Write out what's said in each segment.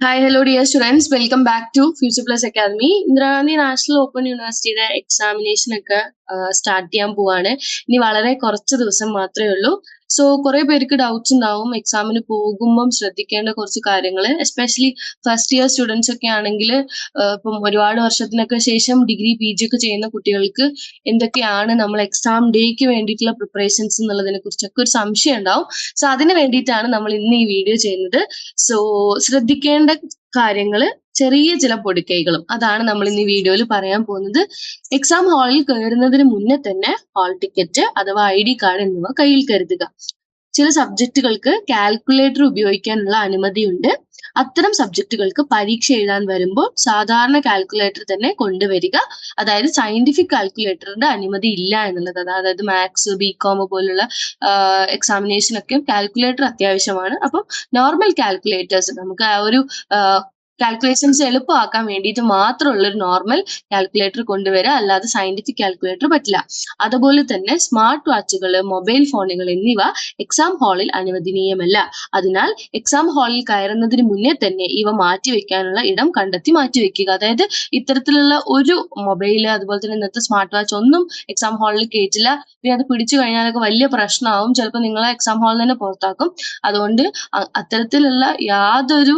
Hi hello dear students welcome back to future plus academy Indira Gandhi national open യൂണിവേഴ്സിറ്റിയുടെ examination ഒക്കെ start ചെയ്യാൻ പോവാണ്. ഇനി വളരെ കുറച്ച് ദിവസം മാത്രമേ ഉള്ളൂ. സോ കുറെ പേർക്ക് ഡൗട്ട്സ് ഉണ്ടാവും. എക്സാമിന് പോകുമ്പം ശ്രദ്ധിക്കേണ്ട കുറച്ച് കാര്യങ്ങൾ എസ്പെഷ്യലി ഫസ്റ്റ് ഇയർ സ്റ്റുഡൻസ് ഒക്കെ ആണെങ്കിൽ ഇപ്പം ഒരുപാട് വർഷത്തിനൊക്കെ ശേഷം ഡിഗ്രി പി ജി ഒക്കെ ചെയ്യുന്ന കുട്ടികൾക്ക് എന്തൊക്കെയാണ് നമ്മൾ എക്സാം ഡേക്ക് വേണ്ടിയിട്ടുള്ള പ്രിപ്പറേഷൻസ് എന്നുള്ളതിനെ കുറിച്ചൊക്കെ ഒരു സംശയം ഉണ്ടാവും. സോ അതിന് വേണ്ടിയിട്ടാണ് നമ്മൾ ഇന്ന് ഈ വീഡിയോ ചെയ്യുന്നത്. സോ ശ്രദ്ധിക്കേണ്ട കാര്യങ്ങൾ ചെറിയ ചില പൊടിക്കൈകളും. അതാണ് നമ്മൾ ഇന്ന് ഈ വീഡിയോയിൽ പറയാൻ പോകുന്നത്. എക്സാം ഹാളിൽ കയറുന്നതിന് മുന്നേ തന്നെ ഹാൾ ടിക്കറ്റ് അഥവാ ഐ ഡി കാർഡ് എന്നിവ കയ്യിൽ കരുതുക. ചില സബ്ജക്റ്റുകൾക്ക് കാൽക്കുലേറ്റർ ഉപയോഗിക്കാനുള്ള അനുമതിയുണ്ട്. അത്തരം സബ്ജക്റ്റുകൾക്ക് പരീക്ഷ എഴുതാൻ വരുമ്പോൾ സാധാരണ കാൽക്കുലേറ്റർ തന്നെ കൊണ്ടുവരിക. അതായത് സയന്റിഫിക് കാൽക്കുലേറ്ററിന്റെ അനുമതി ഇല്ല എന്നുള്ളത്. അതായത് മാത്സ് ബി കോം പോലുള്ള എക്സാമിനേഷൻ ഒക്കെ കാൽക്കുലേറ്റർ അത്യാവശ്യമാണ്. അപ്പം നോർമൽ കാൽക്കുലേറ്റേഴ്സ് നമുക്ക് ആ ഒരു കാൽക്കുലേഷൻസ് എളുപ്പമാക്കാൻ വേണ്ടിയിട്ട് മാത്രമുള്ള ഒരു നോർമൽ കാൽക്കുലേറ്റർ കൊണ്ടുവരിക അല്ലാതെ സയന്റിഫിക് കാൽക്കുലേറ്റർ പറ്റില്ല. അതുപോലെ തന്നെ സ്മാർട്ട് വാച്ചുകൾ മൊബൈൽ ഫോണുകൾ എന്നിവ എക്സാം ഹാളിൽ അനുവദനീയമല്ല. അതിനാൽ എക്സാം ഹാളിൽ കയറുന്നതിന് മുന്നേ തന്നെ ഇവ മാറ്റിവെക്കാനുള്ള ഇടം കണ്ടെത്തി മാറ്റിവെക്കുക. അതായത് ഇത്തരത്തിലുള്ള ഒരു മൊബൈൽ അതുപോലെ തന്നെ ഇന്നത്തെ സ്മാർട്ട് വാച്ച് ഒന്നും എക്സാം ഹാളിൽ കയറ്റില്ല പിന്നെ അത് പിടിച്ചു കഴിഞ്ഞാലൊക്കെ വലിയ പ്രശ്നമാവും. ചിലപ്പോൾ നിങ്ങളെ എക്സാം ഹാളിൽ തന്നെ പുറത്താക്കും. അതുകൊണ്ട് അത്തരത്തിലുള്ള യാതൊരു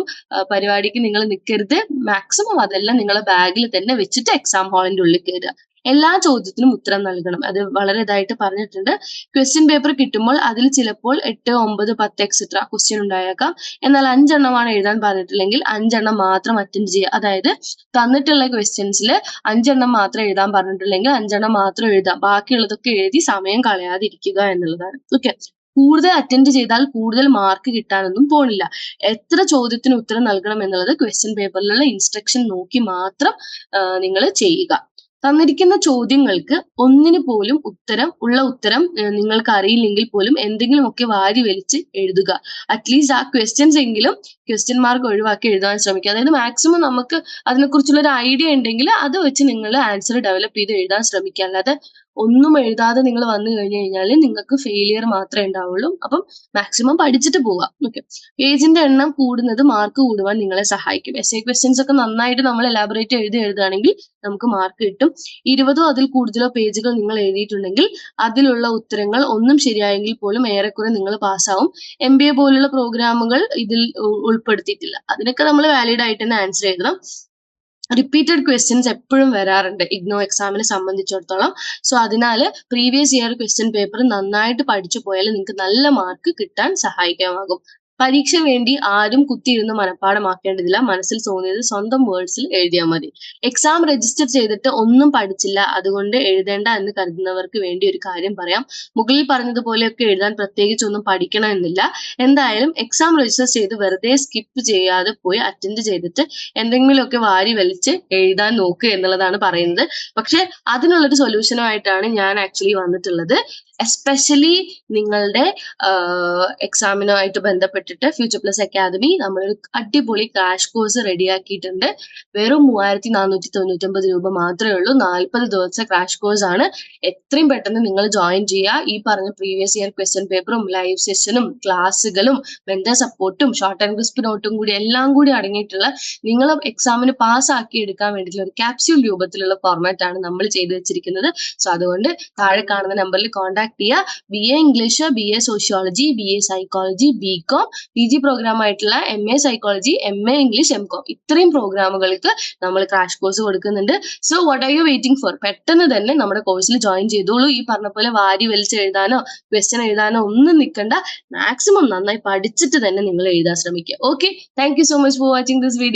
പരിപാടിക്ക് നിങ്ങൾ നിൽക്കരുത് മാക്സിമം അതെല്ലാം നിങ്ങളെ ബാഗിൽ തന്നെ വെച്ചിട്ട് എക്സാം ഹാളിന്റെ ഉള്ളിൽ കയറുക എല്ലാ ചോദ്യത്തിനും ഉത്തരം നൽകണം. അത് വളരെ ഇതായിട്ട് പറഞ്ഞിട്ടുണ്ട്. ക്വസ്റ്റ്യൻ പേപ്പർ കിട്ടുമ്പോൾ അതിൽ ചിലപ്പോൾ എട്ട് ഒമ്പത് പത്ത് എക്സെട്ര ക്വസ്റ്റ്യൻ ഉണ്ടായേക്കാം. എന്നാൽ അഞ്ചെണ്ണമാണ് എഴുതാൻ പറഞ്ഞിട്ടില്ലെങ്കിൽ അഞ്ചെണ്ണം മാത്രം അറ്റൻഡ് ചെയ്യുക. അതായത് തന്നിട്ടുള്ള ക്വസ്റ്റ്യൻസിൽ അഞ്ചെണ്ണം മാത്രം എഴുതാൻ പറഞ്ഞിട്ടില്ലെങ്കിൽ അഞ്ചെണ്ണം മാത്രം എഴുതാം. ബാക്കിയുള്ളതൊക്കെ എഴുതി സമയം കളയാതിരിക്കുക എന്നുള്ളതാണ്. ഓക്കെ കൂടുതൽ അറ്റൻഡ് ചെയ്താൽ കൂടുതൽ മാർക്ക് കിട്ടാനൊന്നും പോണില്ല. എത്ര ചോദ്യത്തിന് ഉത്തരം നൽകണം എന്നുള്ളത് ക്വസ്റ്റ്യൻ പേപ്പറിലുള്ള ഇൻസ്ട്രക്ഷൻ നോക്കി മാത്രം നിങ്ങൾ ചെയ്യുക. തന്നിരിക്കുന്ന ചോദ്യങ്ങൾക്ക് ഒന്നിന് പോലും ഉത്തരം ഉള്ള ഉത്തരം നിങ്ങൾക്ക് അറിയില്ലെങ്കിൽ പോലും എന്തെങ്കിലുമൊക്കെ വാരി വലിച്ച് എഴുതുക. അറ്റ്ലീസ്റ്റ് ആ ക്വസ്റ്റ്യൻസ് എങ്കിലും ക്വസ്റ്റ്യൻ മാർക്ക് ഒഴിവാക്കി എഴുതാൻ ശ്രമിക്കുക. അതായത് മാക്സിമം നമുക്ക് അതിനെക്കുറിച്ചുള്ള ഒരു ഐഡിയ ഉണ്ടെങ്കിൽ അത് വെച്ച് നിങ്ങൾ ആൻസർ ഡെവലപ്പ് ചെയ്ത് എഴുതാൻ ശ്രമിക്കുക. അല്ലാതെ ഒന്നും എഴുതാതെ നിങ്ങൾ വന്നു കഴിഞ്ഞു കഴിഞ്ഞാൽ നിങ്ങൾക്ക് ഫെയിലിയർ മാത്രമേ ഉണ്ടാവുള്ളൂ. അപ്പം മാക്സിമം പഠിച്ചിട്ട് പോവാം. ഓക്കെ പേജിന്റെ എണ്ണം കൂടുന്നത് മാർക്ക് കൂടുവാൻ നിങ്ങളെ സഹായിക്കും. എസ് എ ക്വസ്റ്റ്യൻസ് ഒക്കെ നന്നായിട്ട് നമ്മൾ എലാബറേറ്റ് എഴുതി എഴുതുകയാണെങ്കിൽ നമുക്ക് മാർക്ക് കിട്ടും. ഇരുപതോ അതിൽ കൂടുതലോ പേജുകൾ നിങ്ങൾ എഴുതിയിട്ടുണ്ടെങ്കിൽ അതിലുള്ള ഉത്തരങ്ങൾ ഒന്നും ശരിയായെങ്കിൽ പോലും ഏറെക്കുറെ നിങ്ങൾ പാസ്സാവും എം ബി എ പോലുള്ള പ്രോഗ്രാമുകൾ ഇതിൽ ഉൾപ്പെടുത്തിയിട്ടില്ല. അതിനൊക്കെ നമ്മൾ വാലിഡ് ആയിട്ട് തന്നെ ആൻസർ എഴുതണം. റിപ്പീറ്റഡ് ക്വസ്റ്റ്യൻസ് എപ്പോഴും വരാറുണ്ട്. ഇഗ്നോ എക്സാമിനെ സംബന്ധിച്ചിടത്തോളം. സോ അതിനാൽ പ്രീവിയസ് ഇയർ ക്വസ്റ്റ്യൻ പേപ്പർ നന്നായിട്ട് പഠിച്ചു പോയാൽ നിങ്ങൾക്ക് നല്ല മാർക്ക് കിട്ടാൻ സഹായിക്കാമാകും. പരീക്ഷ വേണ്ടി ആരും കുത്തിയിരുന്ന് മനഃപ്പാടമാക്കേണ്ടതില്ല മനസ്സിൽ തോന്നിയത് സ്വന്തം വേർഡ്സിൽ എഴുതിയാൽ മതി. എക്സാം രജിസ്റ്റർ ചെയ്തിട്ട് ഒന്നും പഠിച്ചില്ല. അതുകൊണ്ട് എഴുതേണ്ട എന്ന് കരുതുന്നവർക്ക് വേണ്ടി ഒരു കാര്യം പറയാം. മുകളിൽ പറഞ്ഞതുപോലെയൊക്കെ എഴുതാൻ പ്രത്യേകിച്ച് ഒന്നും പഠിക്കണം എന്നില്ല. എന്തായാലും എക്സാം രജിസ്റ്റർ ചെയ്ത് വെറുതെ സ്കിപ്പ് ചെയ്യാതെ പോയി അറ്റൻഡ് ചെയ്തിട്ട് എന്തെങ്കിലുമൊക്കെ വാരി വലിച്ച് എഴുതാൻ നോക്കുക എന്നുള്ളതാണ് പറയുന്നത്. പക്ഷെ അതിനുള്ളൊരു സൊല്യൂഷനുമായിട്ടാണ് ഞാൻ ആക്ച്വലി വന്നിട്ടുള്ളത്. എസ്പെഷ്യലി നിങ്ങളുടെ എക്സാമിനുമായിട്ട് ബന്ധപ്പെട്ടിട്ട് ഫ്യൂച്ചർ പ്ലസ് അക്കാദമി നമ്മളൊരു അടിപൊളി ക്രാഷ് കോഴ്സ് റെഡിയാക്കിയിട്ടുണ്ട്. വെറും മൂവായിരത്തി നാനൂറ്റി തൊണ്ണൂറ്റൊമ്പത് രൂപ മാത്രമേ ഉള്ളൂ. നാൽപ്പത് ദിവസത്തെ ക്രാഷ് കോഴ്സ് ആണ്. എത്രയും പെട്ടെന്ന് നിങ്ങൾ ജോയിൻ ചെയ്യുക. ഈ പറഞ്ഞ പ്രീവിയസ് ഇയർ ക്വസ്റ്റ്യൻ പേപ്പറും ലൈവ് സെഷനും ക്ലാസ്സുകളും മെന്റർ സപ്പോർട്ടും ഷോർട്ട് ആൻഡ് ക്രിസ്പ് നോട്ടും കൂടി എല്ലാം കൂടി അടങ്ങിയിട്ടുള്ള നിങ്ങൾ എക്സാമിന് പാസ് ആക്കി എടുക്കാൻ വേണ്ടിയിട്ടുള്ള ഒരു ക്യാപ്സ്യൂൾ രൂപത്തിലുള്ള ഫോർമാറ്റ് ആണ് നമ്മൾ ചെയ്തു വെച്ചിരിക്കുന്നത്. സോ അതുകൊണ്ട് താഴെ കാണുന്ന നമ്പറിൽ കോൺടാക്ട് ചെയ്യുക B A English B A sociology B A psychology B com P G program ആയിട്ടുള്ള M A psychology M A English M com ഇത്രയും പ്രോഗ്രാമുകൾക്ക് നമ്മൾ ക്രാഷ് കോഴ്സ് കൊടുക്കുന്നുണ്ട്. So what are you waiting for പെട്ടെന്ന് തന്നെ നമ്മുടെ കോഴ്സിൽ ജോയിൻ ചെയ്തോളൂ. ഈ പറഞ്ഞ പോലെ വാരി വലിച്ച് എഴുതാനോ ക്വസ്റ്റ്യൻ എഴുതാനോ ഒന്നും നിൽക്കണ്ട മാക്സിമം നന്നായി പഠിച്ചിട്ട് തന്നെ നിങ്ങൾ എഴുതാൻ ശ്രമിക്കുക. Okay thank you so much for watching this video